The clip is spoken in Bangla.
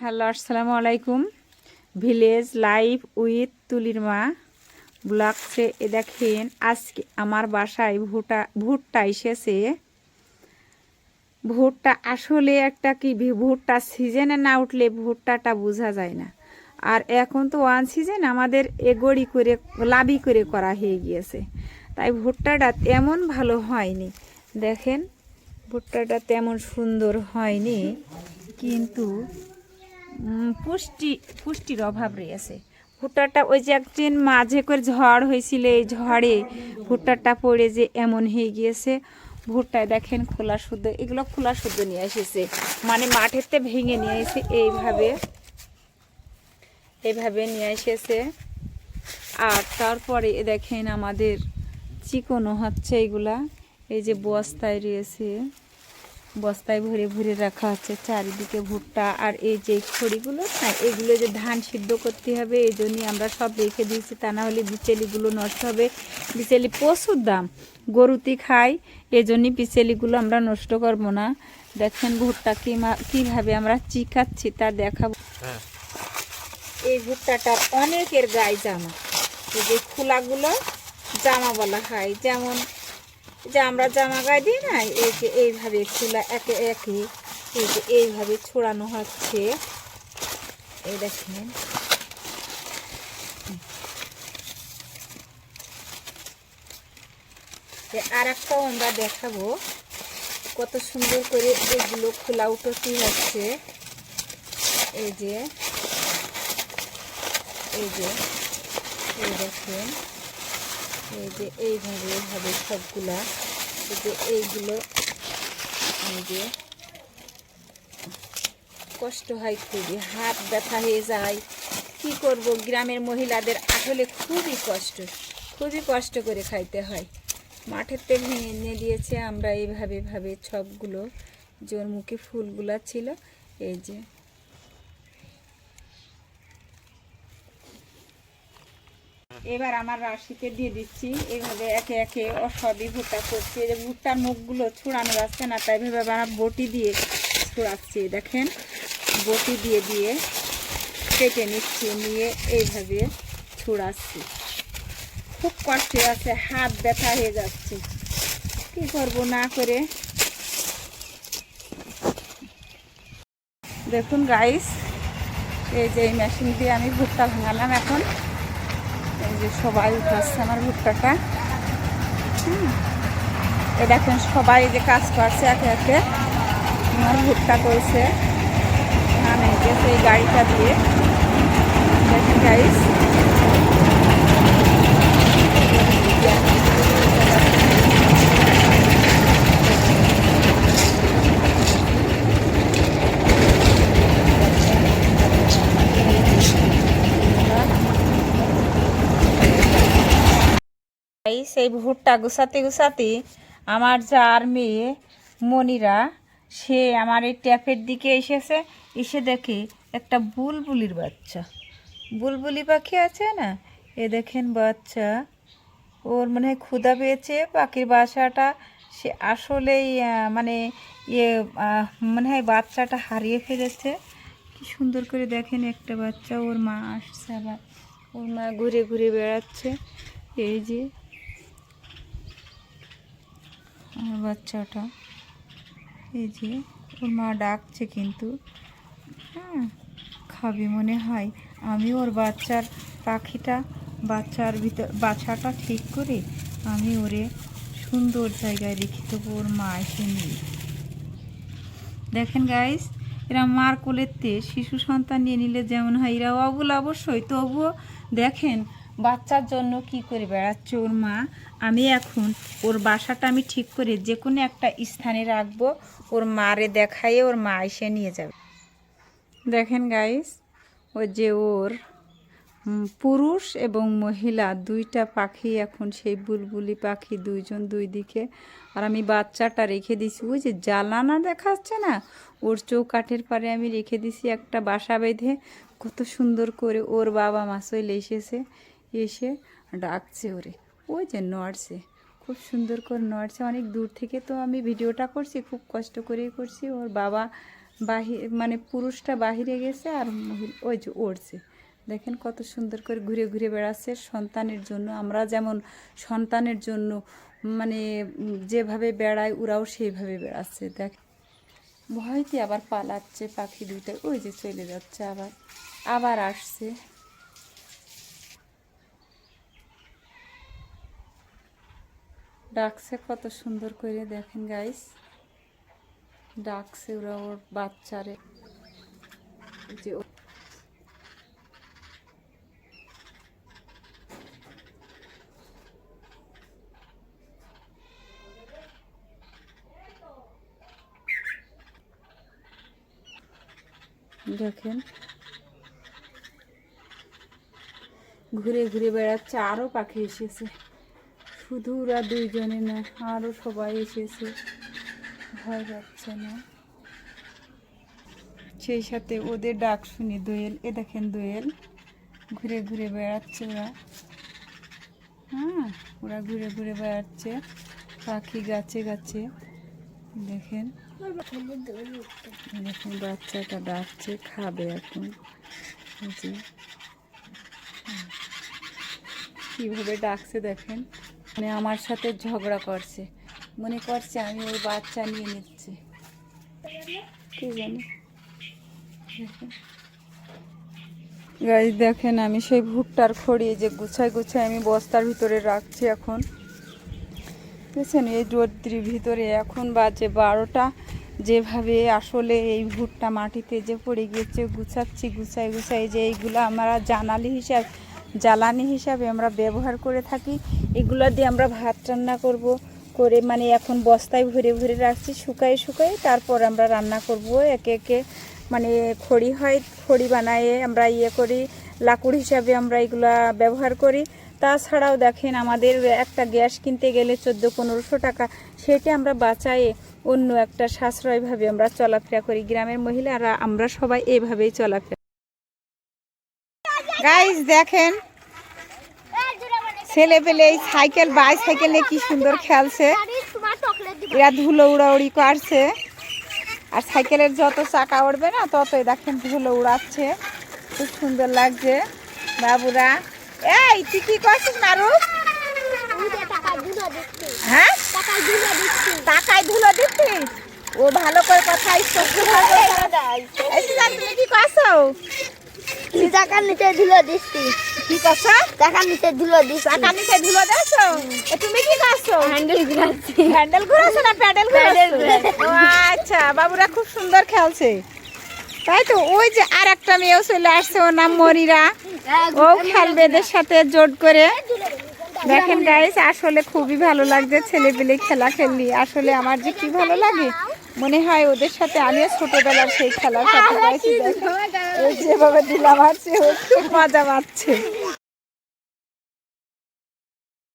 হ্যালো, আসসালামু আলাইকুম। ভিলেজ লাইফ উইথ তুলির মা ব্লগসে এ দেখেন, আজকে আমার বাসায় ভুট্টা ভুট্টা এসেছে। ভুট্টা আসলে একটা কি ভুট্টা সিজনে না উঠলে ভুট্টাটা বোঝা যায় না। আর এখন তো ওয়ান সিজন আমাদের এগড়ি করে লাভি করে করা হয়ে গিয়েছে। তাই ভুট্টাটা তেমন ভালো হয়নি। দেখেন, ভুট্টাটা তেমন সুন্দর হয়নি, কিন্তু পুষ্টি, পুষ্টির অভাব রয়েছে। ভুট্টাটা ওই যে একদিন মাঝে করে ঝড় হয়েছিল, এই ঝড়ে ভুট্টাটা পড়ে যে এমন হয়ে গিয়েছে। ভুট্টায় দেখেন খোলা শুদ্ধ, এগুলো খোলা শুদ্ধ নিয়ে এসেছে। মানে মাঠেতে ভেঙে নিয়ে এসে এইভাবে এইভাবে নিয়ে এসেছে। আর তারপরে দেখেন আমাদের চিকনও হচ্ছে এগুলা, এই যে বস্তায় রয়েছে। বস্তায় ভরে ভরে রাখা হচ্ছে চারিদিকে ভুট্টা আর এই যে খড়িগুলো না এগুলো যে ধান সিদ্ধ করতে হবে এই জন্যই আমরা সব রেখে দিয়েছি তা না হলে বিচেলিগুলো নষ্ট হবে। বিচেলি প্রচুর দাম গরুতি খাই এই জন্যই বিচেলিগুলো আমরা নষ্ট করব না। দেখেন ভুট্টা কি কীভাবে আমরা চিকাচ্ছি তা দেখাবো। এই ভুট্টাটার অনেকের গায়ে জামা এই যে খোলাগুলো জামা বলা হয় যেমন যে আমরা জামা গায়ে দিই না, এই যে এইভাবে খোলা একে একে, এই যে এইভাবে ছোড়ানো হচ্ছে। এই দেখেন। আর একটাও আমরা দেখাবো কত সুন্দর করে এগুলো খোলা উঠোটি হচ্ছে। এই যে এই যে, এই দেখেন। এই যে এইভাবে এইভাবে সবগুলা। এই যে এইগুলো এই যে কষ্ট হয় খুবই, হাত ব্যথা হয়ে যায়। কি করব? গ্রামের মহিলাদের আসলে খুবই কষ্ট খুবই কষ্ট করে খাইতে হয়। মাঠের তেল ভেঙে এনে দিয়েছে আমরা এইভাবে ভাবে সবগুলো জোরমুখী ফুলগুলা ছিল। এই যে এবার আমার রাশিতে দিয়ে দিচ্ছি। এইভাবে একে একে ও সবই ভুট্টা করছি। এই যে ভুট্টার মুখগুলো ছুড়ানো যাচ্ছে না, তাই ভেবে আমরা বটি দিয়ে ছুড়াচ্ছি। দেখেন, বটি দিয়ে দিয়ে কেটে নিচ্ছি, নিয়ে এইভাবে ছুড়াচ্ছি। খুব কষ্টে আছে, হাত ব্যথা হয়ে যাচ্ছে। কি করব না করে? দেখুন গাইস এই যে এই মেশিন দিয়ে আমি ভুট্টা ভাঙালাম এখন। যে সবাই উঠাচ্ছে আমার ভুট্টাটা। এ দেখেন সবাই যে কাজ করছে একে একে। আমার ভুট্টা করছে ধান গেছে এই গাড়িটা দিয়ে। দেখেন গাইস এই ভুট্টা গুছাতে গুছাতে আমার যার মেয়ে মনিরা, সে আমার এই ট্যাপের দিকে এসেছে, এসে দেখে একটা বুলবুলির বাচ্চা। বুলবুলি পাখি আছে না? এ দেখেন বাচ্চা, ওর মনে হয় ক্ষুধা পেয়েছে, পাখির বাসাটা, সে আসলেই মানে ইয়ে মনে হয় বাচ্চাটা হারিয়ে ফেলেছে। কি সুন্দর করে দেখেন একটা বাচ্চা, ওর মা আসছে আবার। ওর মা ঘুরে ঘুরে বেড়াচ্ছে। এই যে আমার বাচ্চাটা। এই যে, ওর মা ডাকছে কিন্তু। হ্যাঁ খাবে মনে হয়। আমি ওর বাচ্চার পাখিটা, বাচ্চার ভিতর বাচ্চাটা ঠিক করে আমি ওরে সুন্দর জায়গায় রেখে দেবো, ওর মা এসে নিয়ে। দেখেন গাইস এরা মার কোলেতে শিশু সন্তান নিয়ে নিলে যেমন হয় এরা অবুল অবশ্যই। তবুও দেখেন বাচ্চার জন্য কি করে বেড়াচ্ছে ওর মা? আমি এখন ওর বাসাটা আমি ঠিক করে যে কোনো একটা স্থানে রাখব, ওর মারে দেখাইয়ে ওর মা এসে নিয়ে যাবে। দেখেন গাইস ও যে ওর পুরুষ এবং মহিলা দুইটা পাখি এখন সেই বুলবুলি পাখি দুইজন দুই দিকে। আর আমি বাচ্চাটা রেখে দিছি, ওই যে জ্বালানা দেখাচ্ছে না? ওর চৌকাঠের পারে আমি রেখে দিছি একটা বাসা বেঁধে। কত সুন্দর করে ওর বাবা মা এসেছে। এসে ডাকছে ওরে। ওই যে নড়ছে, খুব সুন্দর করে নড়ছে। অনেক দূর থেকে তো আমি ভিডিওটা করছি, খুব কষ্ট করেই করছি। ওর বাবা বাহির মানে পুরুষটা বাহিরে গেছে আর ওই যে ওড়ছে। দেখেন কত সুন্দর করে ঘুরে ঘুরে বেড়াচ্ছে সন্তানের জন্য। আমরা যেমন সন্তানের জন্য মানে যেভাবে বেড়াই, ওরাও সেইভাবে বেড়াচ্ছে। দেখ, ভয়তে আবার পালাচ্ছে পাখি দুইটা ওই যে চলে যাচ্ছে আবার আবার আসছে। ডাকছে, কত সুন্দর করে দেখেন গাইস ডাকছে ওরা ওর বাচ্চারে। যে দেখেন। ঘুরে ঘুরে বেড়াচ্ছে আরও পাখি এসেছে। শুধু ওরা দুইজনে না আরও সবাই এসেছে। ভয় পাচ্ছে না। সেই সাথে ওদের ডাক শুনি দোয়েল। এ দেখেন দোয়েল, ঘুরে ঘুরে বেড়াচ্ছে ওরা। হ্যাঁ ওরা ঘুরে ঘুরে বেড়াচ্ছে, পাখি গাছে গাছে। দেখেন। দেখুন বাচ্চাটা ডাকছে, খাবে এখন। কীভাবে ডাকছে দেখেন। মানে আমার সাথে ঝগড়া করছে। মনে করছে আমি ওই বাচ্চা নিয়ে নিচ্ছি। কি জানি? গাইজ দেখেন আমি সেই ভুট্টার খড়ি যে গুছাই গুছাই আমি বস্তার ভিতরে রাখছি এখন। বুঝছেন? এই রোদ্রির ভিতরে এখন বাজে বারোটা। যেভাবে আসলে এই ভুট্টা মাটিতে যে পড়ে গিয়েছে, গুছাচ্ছি গুছাই গুছাই যে এইগুলো আমরা জানালি হিসাব জ্বালানি হিসাবে আমরা ব্যবহার করে থাকি। এগুলো দিয়ে আমরা ভাত রান্না করব, করে মানে এখন বস্তায় ভরে ভরে রাখছি শুকাই শুকাই তারপর আমরা রান্না করব। একে একে মানে খড়ি হয়, খড়ি বানায়ে আমরা ইয়ে করি, লাকুড় হিসাবে আমরা এগুলা ব্যবহার করি। তাছাড়াও দেখেন আমাদের একটা গ্যাস কিনতে গেলে চোদ্দ পনেরোশো টাকা, সেটা আমরা বাঁচায়ে অন্য একটা সাশ্রয়ভাবে আমরা চলাফেরা করি। গ্রামের মহিলারা, আমরা সবাই এভাবেই চলাফেরা গাইজ দেখেন ছেলে পেলে এই সাইকেল বাই সাইকেল নিয়ে কি সুন্দর খেলছে। এরা ধুলো উড়াউড়ি করছে। আর সাইকেলের যত চাকা উঠবে না, ততই দেখেন ধুলো উড়াচ্ছে। খুব সুন্দর লাগছে। বাবুরা, এই, তুই কি করছিস মারু? হ্যাঁ? টাকায় ধুলো দিচ্ছিস ও ভালো করে কথা তুমি কি করছ? টাকার নিচে ধুলো দিচ্ছি কি করছ টাকার নিচে ধুলো দিচ্ছি টাকা নিচে ধুলো দিয়েছ? তুমি কি করছ হ্যান্ডেল ঘুরাচ্ছি হ্যান্ডেল ঘুরাছো না প্যাডেল ঘুরাছো ও আচ্ছা বাবুরা খুব সুন্দর খেলছে। তাই তো ওই যে আর একটা মেয়েও চলে আসছে ওর নাম মরিরা ও খেলবে এদের সাথে জোট করে। দেখেন গাইস আসলে খুবই ভালো লাগছে ছেলে পেলে খেলা খেললি। আসলে আমার যে কি ভালো লাগে মনে হয় ওদের সাথে আমিও ছোটবেলার সেই খেলার সাথে যেভাবে দিলাম আছে ও খুব মজা পাচ্ছে।